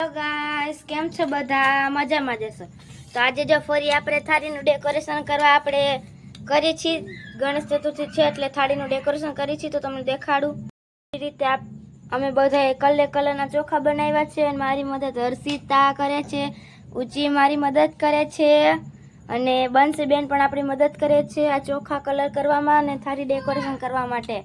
Hello guys કેમ છો બધા? મજામાં જશો તો આજે જો ફરી આપણે થાળીનું ડેકોરેશન કરવા આપણે કરીએ છીએ ગણેશ ચતુર્થી છે એટલે થાળીનું ડેકોરેશન કરીએ છીએ તો તમને દેખાડું. એ રીતે અમે બધાએ કલર કલરના ચોખા બનાવ્યા છે અને મારી મદદ હર્ષિતા કરે છે ઉચી મારી મદદ કરે છે અને બંસીબેન પણ આપણી મદદ કરે છે આ ચોખા કલર કરવામાં અને થાળી ડેકોરેશન કરવા માટે.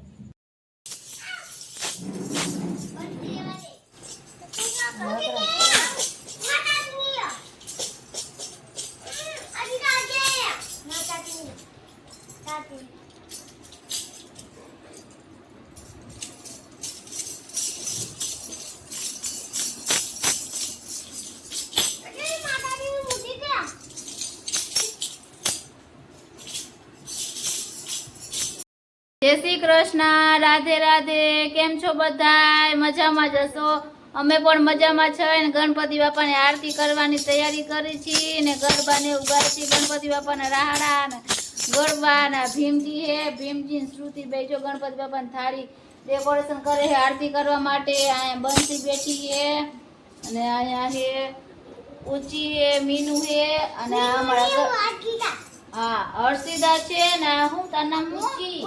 કૃષ્ણ, રાધે રાધે, કેમ છો બધા મજામાં જશો અમે પણ મજામાં છે ને ગણપતિ બાપાની આરતી કરવાની તૈયારી કરી છીએ ને ગરબાને એવું ગાય છે. ગણપતિ બાપાના રાહડા ને ગરબા ને ભીમજી હે. ભીમજી શ્રુતિ બેજો ગણપતિ બાપાની થાળી ડેકોરેશન કરે છે આરતી કરવા માટે. અહીંયા બંસી બેઠી છે અને અહીંયા હે ઊંચી હે, મીનુ હે અને અમારા હા હર્ષિદા છે ને હું તાર નામ ઊંચી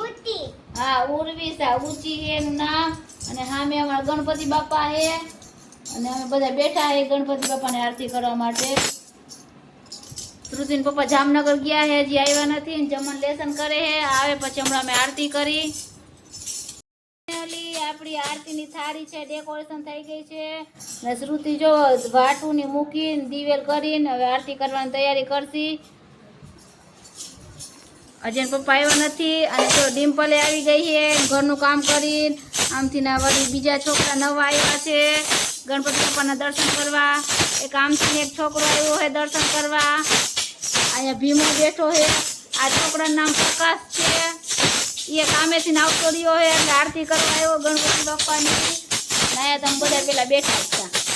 હા ઉર્વિશા ઊંચી છે એનું નામ. અને સામે અમારા ગણપતિ બાપા છે. અને અમે બધા બેઠા છે ગણપતિ બાપાની આરતી કરવા માટે. શ્રુતિન પપ્પા જામનગર ગયા છે હજી આવ્યા નથી જમણ લેસન કરે છે. આવે પછી હમણાં અમે આરતી કરી. આપણી આરતીની થાળી છે ડેકોરેશન થઈ ગઈ છે. ને શ્રુતિ જો વાટુની મૂકીને દિવેલ કરીને હવે આરતી કરવાની તૈયારી કરશી. અજયન પપ્પા આવ્યો નથી અને તો ડિમ્પલે આવી ગઈ છે, ઘરનું કામ કરીને. આમથી ના વળી બીજા છોકરા નવા આવ્યા છે. ગણપતિ બાપાના દર્શન કરવા. એક આમથી એક છોકરો આવ્યો છે દર્શન કરવા. અહીંયા ભીમો બેઠો છે. આ છોકરાનું નામ પ્રકાશ છે. એ કામેથી આવતો રહ્યો છે આરતી કરવા આવ્યો ગણપતિ બાપાની. નાયા તમે બધા પેલા બેઠા હતા.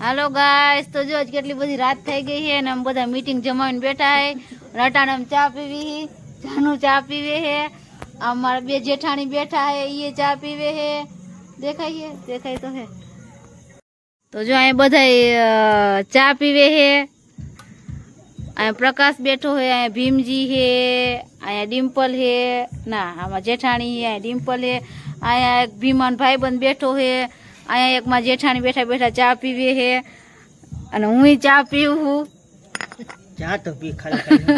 હાલો ગાઈસ તો જો આજ કેટલી બધી રાત થઈ ગઈ છે અને અમે બધા મીટિંગ જમાવીને બેઠા છે. રટાણામાં ચા પીવી છે. જાનું ચા પીવે છે. અમારા બે જેઠાણી બેઠા છે. એ ચા પીવે છે. દેખાય છે? દેખાય તો હે તો જો અહીંયા બધા ચા પીવે છે. અહીંયા પ્રકાશ બેઠો છે. અહીંયા ભીમજી છે. અહીંયા ડિમ્પલ છે. ના, આમાં જેઠાણી છે, અહીંયા ડિમ્પલ છે. અહીંયા એક ભીમાન ભાઈબંધ બેઠો છે. અહીંયા એક માં જેઠાણી બેઠા બેઠા ચા પીવે છે. અને હું ચા પીવું છું. ચા તો પી ખાલી.